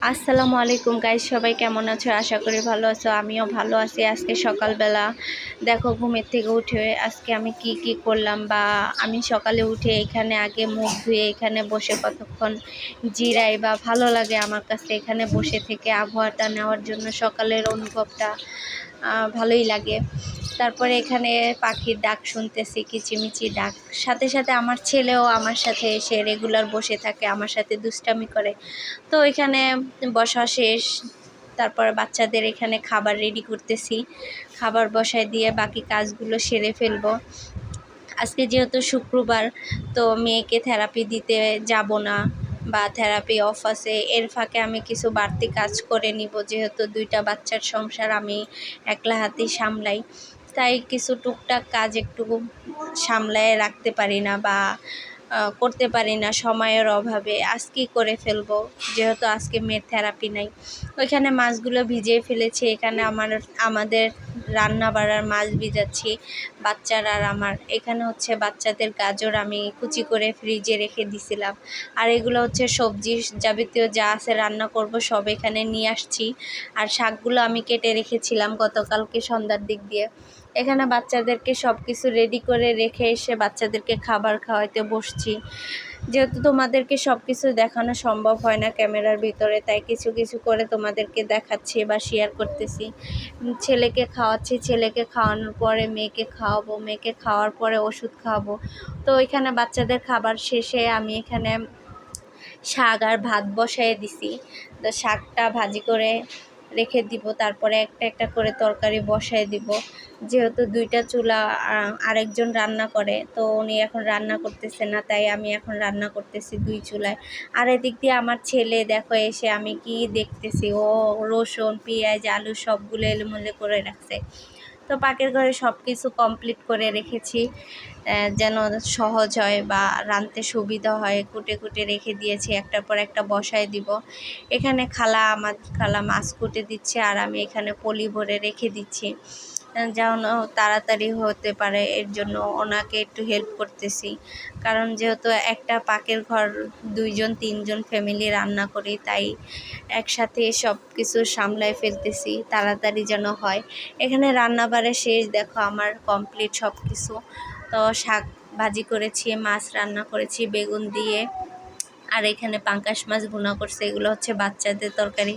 আসসালামু আলাইকুম গাইজ সবাই কেমন আছো? আশা করি ভালো আছো, আমিও ভালো আছি আজকে সকালবেলা। দেখো, ঘুমের থেকে উঠে আজকে আমি কি কি করলাম বা আমি সকালে উঠে এখানে আগে মুখ ধুয়ে এখানে বসে কতক্ষণ জিরাই বা ভালো লাগে আমার কাছে এখানে বসে থেকে আবহাওয়াটা নেওয়ার জন্য সকালের অনুভবটা ভালোই লাগে। তারপরে এখানে পাখির ডাক শুনতেছি, কিচিমিচি ডাক। সাথে সাথে আমার ছেলেও আমার সাথে এসে রেগুলার বসে থাকে, আমার সাথে দুষ্টামি করে। তো এখানে বসা শেষ, তারপরে বাচ্চাদের এখানে খাবার রেডি করতেছি। খাবার বসায় দিয়ে বাকি কাজগুলো সেরে ফেলব। আজকে যেহেতু শুক্রবার, তো মেয়েকে থেরাপি দিতে যাব না বা থেরাপি অফ আছে, এর ফাঁকে আমি কিছু বাড়তি কাজ করে নিব। যেহেতু দুইটা বাচ্চার সংসার আমি একলা হাতেই সামলাই। তাই কিছু টুকটাক কাজ একটু সামলায় রাখতে পারি না বা করতে পারি না সময়ের অভাবে। আজকেই করে ফেলব? যেহেতু আজকে মেয়ের থেরাপি নাই। ওইখানে মাছগুলো ভিজিয়ে ফেলেছি। এখানে আমার, আমাদের রান্না বাড়ার মাছ ভিজাচ্ছি, বাচ্চার আর আমার। এখানে হচ্ছে বাচ্চাদের গাজর আমি কুচি করে ফ্রিজে রেখে দিছিলাম। আর এগুলো হচ্ছে সবজি যাবতীয় যা আছে রান্না করব সব এখানে নিয়ে আসছি। আর শাকগুলো আমি কেটে রেখেছিলাম গতকালকে সন্ধ্যার দিক দিয়ে। এখানে বাচ্চাদেরকে সব কিছু রেডি করে রেখে এসে বাচ্চাদেরকে খাবার খাওয়াইতে বসছি। যেহেতু তোমাদেরকে সব কিছু দেখানো সম্ভব হয় না ক্যামেরার ভিতরে, তাই কিছু কিছু করে তোমাদেরকে দেখাচ্ছি বা শেয়ার করতেছি। ছেলেকে খাওয়াচ্ছি, ছেলেকে খাওয়ানোর পরে মেয়েকে খাওয়াবো, মেয়েকে খাওয়ার পরে ওষুধ খাওয়াবো। তো এখানে বাচ্চাদের খাবার শেষে আমি এখানে শাক আর ভাত বসায় দিছি। তো শাকটা ভাজি করে রেখে দিব, তারপরে একটা একটা করে তরকারি বসায় দিব। যেহেতু দুইটা চুলা আরেকজন রান্না করে, তো উনি এখন রান্না করতেছে না, তাই আমি এখন রান্না করতেছি দুই চুলায়। আর এদিক দিয়ে আমার ছেলে, দেখো, এসে আমি কি দেখতেছি? ও রসুন, পেঁয়াজ, আলু সবগুলো এলোমেলো করে রাখছে। তো পাকের ঘরে সব কিছু কমপ্লিট করে রেখেছি যেন সহজ হয় বা রাঁধতে সুবিধা হয়। কুটে কুটে রেখে দিয়েছি, একটার পর একটা বসায় দিব। এখানে খালা আমার, খালা মাছ কুটে দিচ্ছে আর আমি এখানে পলি ভরে রেখে দিচ্ছি। যেন তাড়াতাড়ি হতে পারে, এর জন্য ওনাকে একটু হেল্প করতেছি। কারণ যেহেতু একটা পাকের ঘর, দুইজন, তিনজন ফ্যামিলি রান্না করি, তাই একসাথে সব কিছু সামলায় ফেলতেছি, তাড়াতাড়ি যেন হয়। এখানে রান্নাবারে শেষ, দেখো আমার কমপ্লিট সব কিছু তো শাক ভাজি করেছি, মাছ রান্না করেছি, বেগুন দিয়ে, আর এখানে পাঙ্কাশ মাছ ভুনা করছে, এগুলো হচ্ছে বাচ্চাদের তরকারি।